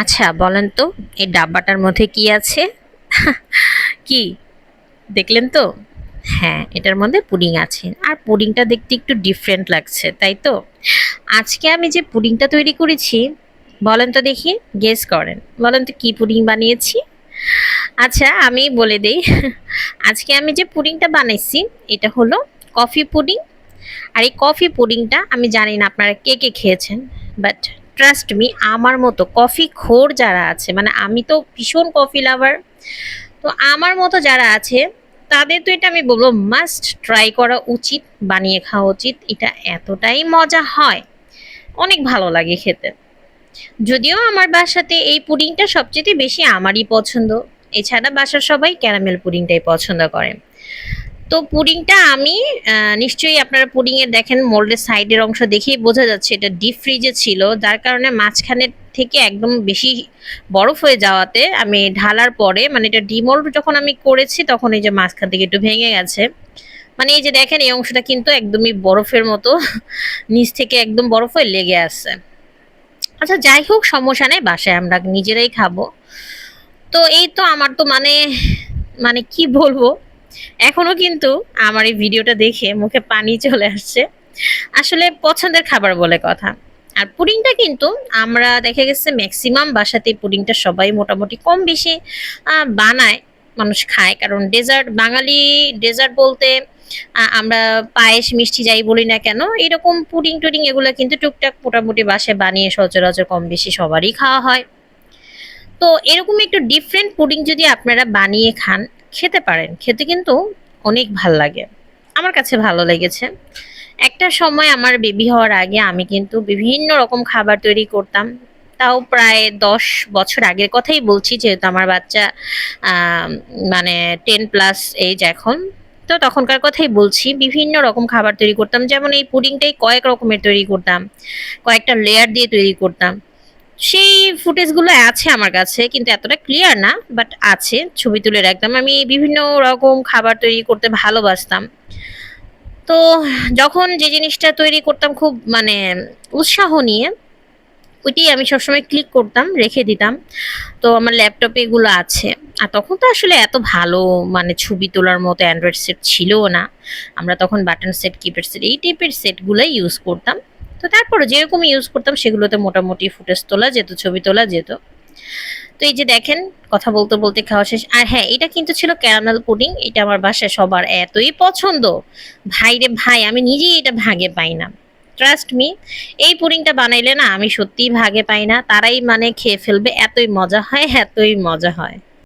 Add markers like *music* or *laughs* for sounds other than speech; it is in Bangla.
আচ্ছা বলেন তো, এই ডাব্বাটার মধ্যে কি আছে? *laughs* কি? দেখলেন তো? হ্যাঁ এটার মধ্যে পুডিং আছে। আর পুডিংটা দেখতে একটু ডিফারেন্ট লাগছে, তাই তো? আজকে আমি যে পুডিংটা তৈরি করেছি, বলেন তো দেখি গেস করেন। বলেন তো কি পুডিং বানিয়েছি? আচ্ছা আমি বলে দেই, *laughs* আজকে আমি যে পুডিংটা বানাইছি, এটা হলো কফি পুডিং। আর এই কফি পুডিংটা, আমি জানি না আপনারা কে কে খেয়েছেন বাট ট্রাস্ট মি আমার মতো কফি খোর যারা আছে মানে আমি তো ভীষণ কফি লাভার তো আমার মতো যারা আছে, তাদের তো এটা আমি বলব মাস্ট ট্রাই করা উচিত, বানিয়ে খাওয়া উচিত, এটা এতটাই মজা হয়, অনেক ভালো লাগে খেতে। যদিও আমার বাসাতে এই পুডিংটা সবচেয়ে বেশি আমারই পছন্দ, এছাড়া বাসার সবাই ক্যারামেল পুডিংটাই পছন্দ করে। তো পুডিংটা আমি নিশ্চয়ই আপনারা পুডিং এর দেখেন, মোল্ডের সাইডের অংশ দেখেই বোঝা যাচ্ছে এটা ডিপ ফ্রিজে ছিল। যার কারণে মাঝখানে থেকে একদম বেশি বরফ হয়ে যাওয়াতে আমি ঢালার পরে মানে এটা ডিমোল্ড যখন আমি করেছি, তখন এই যে মাঝখান থেকে একটু ভেঙে গেছে। মানে এই যে দেখেন, এই অংশটা কিন্তু একদমই বরফের মতো, নিচ থেকে একদম বরফ হয়ে লেগে আছে। আচ্ছা যাই হোক, সমস্যা নেই, বাসায় আমরা নিজেরাই খাব। তো এই তো আমার তো মানে মানে কি বলব? এখনও কিন্তু আমার এই ভিডিওটা দেখে মুখে পানি চলে আসছে। আসলে পছন্দের খাবার বলে কথা। আর পুডিংটা কিন্তু আমরা দেখে গেছে ম্যাক্সিমাম বাসাতে পুডিংটা সবাই মোটামুটি কম বেশি বানায়, মানুষ খায়। কারণ ডেজার্ট বাঙালি ডেজার্ট বলতে আমরা পায়েস, মিষ্টি যাই বলি না কেন, এরকম পুডিং টুডিং এগুলো কিন্তু টুকটাক মোটামুটি বাসায় বানিয়ে সচরাচর কম বেশি সবারই খাওয়া হয়। তো এরকম একটু ডিফারেন্ট পুডিং যদি আপনারা বানিয়ে খান খেতে পারেন। খেতে কিন্তু অনেক ভালো লাগে। আমার কাছে ভালো লেগেছে। একটা সময় আমার বেবি হওয়ার আগে আমি কিন্তু বিভিন্ন রকম খাবার তৈরি করতাম। তাও প্রায় দশ বছর আগের কথাই বলছি, যেহেতু আমার বাচ্চা মানে টেন প্লাস এজ এখন। তো তখনকার কথাই বলছি, বিভিন্ন রকম খাবার তৈরি করতাম। যেমন এই পুডিংটাই কয়েক রকমের তৈরি করতাম। কয়েকটা লেয়ার দিয়ে তৈরি করতাম। সেই ফুটেজগুলো আছে আমার কাছে, কিন্তু এতটা ক্লিয়ার না বাট আছে, ছবি তুলে রাখতাম। আমি বিভিন্ন রকম খাবার তৈরি করতে ভালোবাসতাম। তো যখন যে জিনিসটা তৈরি করতাম খুব মানে উৎসাহ নিয়ে ওইটাই আমি সবসময় ক্লিক করতাম, রেখে দিতাম। তো আমার ল্যাপটপে এগুলো আছে। আর তখন তো আসলে এত ভালো মানে ছবি তোলার মতো অ্যান্ড্রয়েড সেট ছিলও না। আমরা তখন বাটন সেট কিপ্যাড সেট এই টাইপের সেটগুলোই ইউজ করতাম। তো তারপরে যেরকম ইউজ করতাম সেগুলোতে মোটামুটি ফুটেজ তোলা যেত, ছবি তোলা যেত। তো এই যে দেখেন, কথা বলতে বলতে খাওয়া শেষ। আর হ্যাঁ এটা কিন্তু ছিল ক্যারামেল পুডিং এটা আমার বাসায় সবার এতই পছন্দ। ভাই রে ভাই, আমি নিজেই এটা ভাগে পাই না। ট্রাস্ট মি এই পুডিংটা বানাইলে না আমি সত্যিই ভাগে পাই না। তারাই মানে খেয়ে ফেলবে, এতই মজা হয়, এতই মজা হয়।